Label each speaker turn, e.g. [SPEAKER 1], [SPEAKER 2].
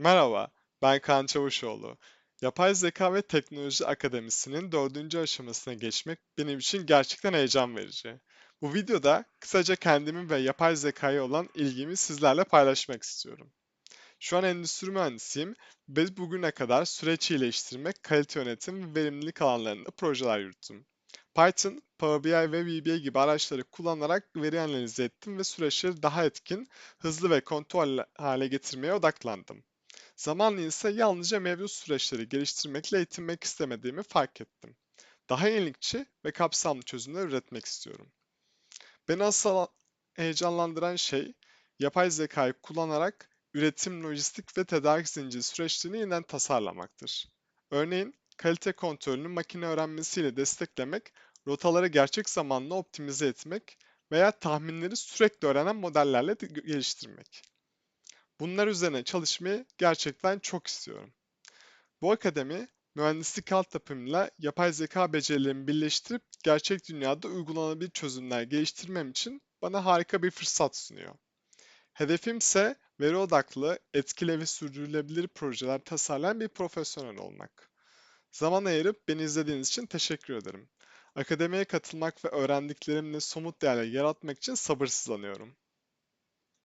[SPEAKER 1] Merhaba, ben Kaan Çavuşoğlu. Yapay Zeka ve Teknoloji Akademisi'nin dördüncü aşamasına geçmek benim için gerçekten heyecan verici. Bu videoda kısaca kendimi ve yapay zekaya olan ilgimi sizlerle paylaşmak istiyorum. Şu an endüstri mühendisiyim ve bugüne kadar süreç iyileştirmek, kalite yönetim ve verimlilik alanlarında projeler yürüttüm. Python, Power BI ve VBA gibi araçları kullanarak veri analizi ettim ve süreçleri daha etkin, hızlı ve kontrol hale getirmeye odaklandım. Zamanla ise yalnızca mevcut süreçleri geliştirmekle yetinmek istemediğimi fark ettim. Daha yenilikçi ve kapsamlı çözümler üretmek istiyorum. Beni asıl heyecanlandıran şey, yapay zekayı kullanarak üretim, lojistik ve tedarik zinciri süreçlerini yeniden tasarlamaktır. Örneğin, kalite kontrolünü makine öğrenmesiyle desteklemek, rotaları gerçek zamanlı optimize etmek veya tahminleri sürekli öğrenen modellerle de geliştirmek. Bunlar üzerine çalışmayı gerçekten çok istiyorum. Bu akademi, mühendislik altyapımla yapay zeka becerilerimi birleştirip gerçek dünyada uygulanabilir çözümler geliştirmem için bana harika bir fırsat sunuyor. Hedefim ise veri odaklı, etkili ve sürdürülebilir projeler tasarlayan bir profesyonel olmak. Zaman ayırıp beni izlediğiniz için teşekkür ederim. Akademiye katılmak ve öğrendiklerimle somut değerler yaratmak için sabırsızlanıyorum.